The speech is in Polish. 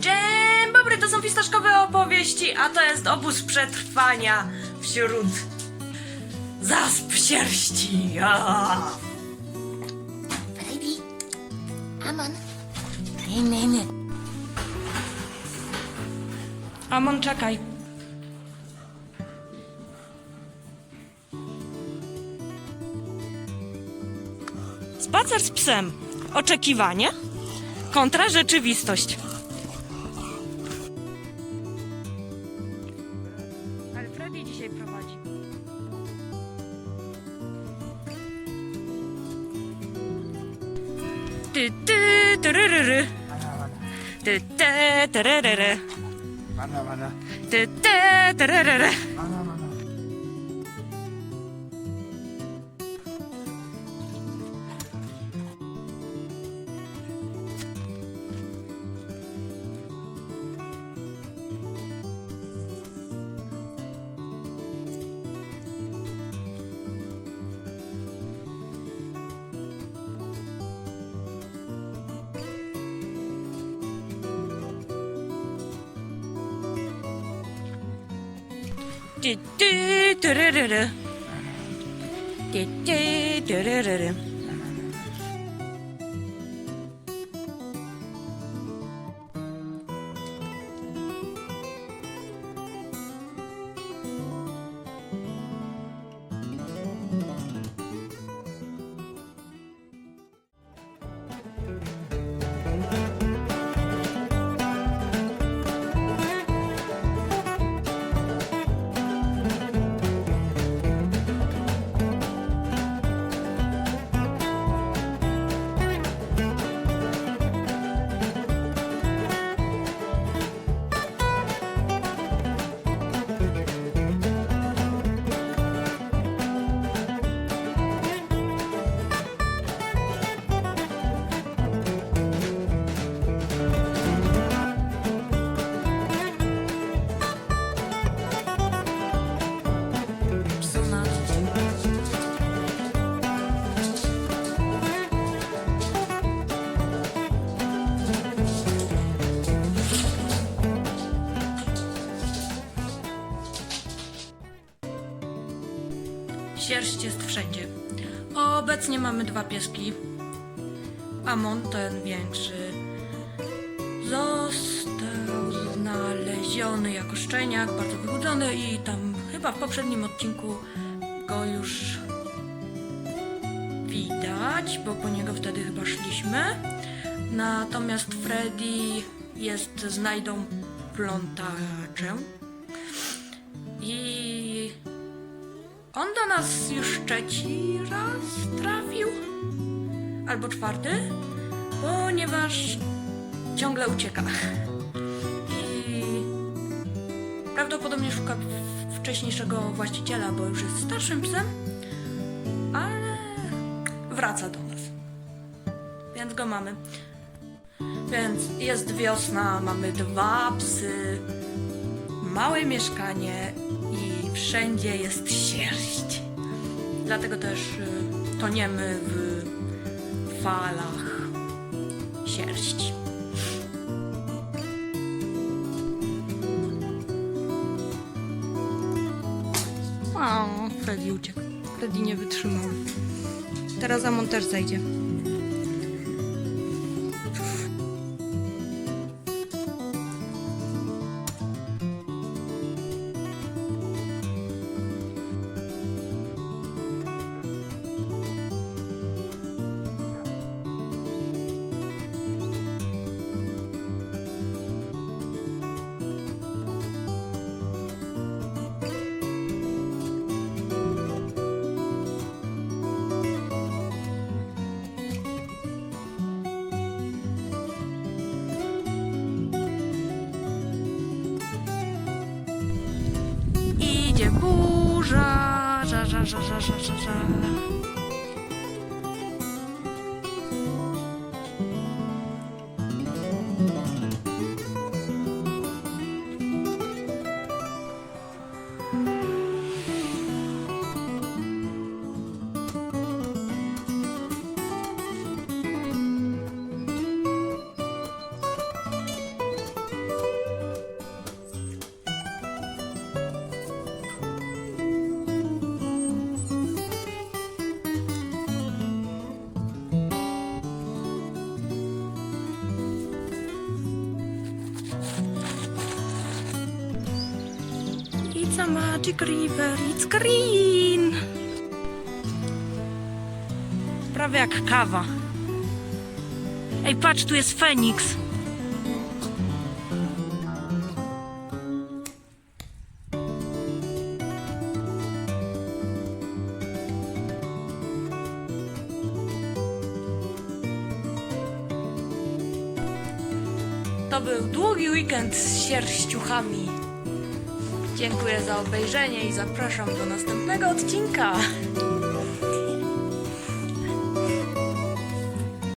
Dzień dobry, to są fistaszkowe opowieści, a to jest obóz przetrwania wśród zasp sierści. Freddy, Amon. Amon, czekaj. Spacer z psem. Oczekiwanie kontra rzeczywistość. Kto dzisiaj prowadzi? Ty, ty, tyryryry. Ty, ty, tyryryry. Bana bana. Ty, ty, tyryryry. Dü dü dü dü dü dü dü dü dü dü Sierść jest wszędzie. Obecnie mamy dwa pieski. Amon, ten większy, został znaleziony jako szczeniak, bardzo wychudzony i tam chyba w poprzednim odcinku go już widać, bo po niego wtedy chyba szliśmy. Natomiast Freddy jest znajdą plątaczem on do nas już trzeci raz trafił albo czwarty, ponieważ ciągle ucieka. I prawdopodobnie szuka wcześniejszego właściciela, bo już jest starszym psem, ale wraca do nas. Więc go mamy. Więc jest wiosna, mamy dwa psy, małe mieszkanie i wszędzie jest sierść. Dlatego też y, toniemy w falach sierści. O, Freddy uciekł. Freddy nie wytrzymał. Teraz Amon też zejdzie. 沙沙沙沙沙。The magic river, it's green. Prawie jak kawa. Ej, patrz, tu jest Feniks. To był długi weekend z sierściuchami. Dziękuję za obejrzenie i zapraszam do następnego odcinka.